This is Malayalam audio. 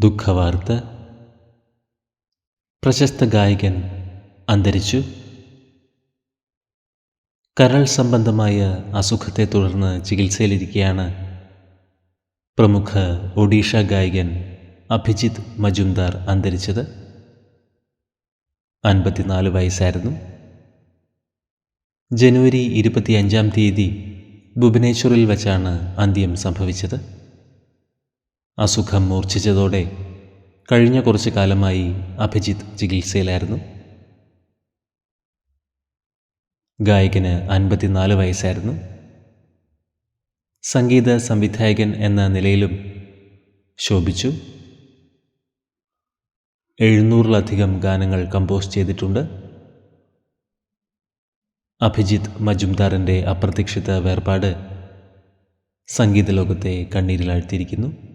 ദുഃഖവാർത്ത. പ്രശസ്ത ഗായകൻ അന്തരിച്ചു. കരൾ സംബന്ധമായ അസുഖത്തെ തുടർന്ന് ചികിത്സയിലിരിക്കെയാണ് പ്രമുഖ ഒഡീഷ ഗായകൻ അഭിജിത്ത് മജുംദാർ അന്തരിച്ചത്. അൻപത്തിനാല് വയസ്സായിരുന്നു. ജനുവരി ഇരുപത്തിയഞ്ചാം തീയതി ഭുവനേശ്വറിൽ വച്ചാണ് അന്ത്യം സംഭവിച്ചത്. അസുഖം മൂർച്ഛിച്ചതോടെ കഴിഞ്ഞ കുറച്ചു കാലമായി അഭിജിത്ത് ചികിത്സയിലായിരുന്നു. ഗായകന് അൻപത്തിനാല് വയസ്സായിരുന്നു. സംഗീത സംവിധായകൻ എന്ന നിലയിലും ശോഭിച്ചു. എഴുന്നൂറിലധികം ഗാനങ്ങൾ കമ്പോസ് ചെയ്തിട്ടുണ്ട്. അഭിജിത്ത് മജുംദാറിന്റെ അപ്രതീക്ഷിത വേർപാട് സംഗീത ലോകത്തെ കണ്ണീരിലാഴ്ത്തിയിരിക്കുന്നു.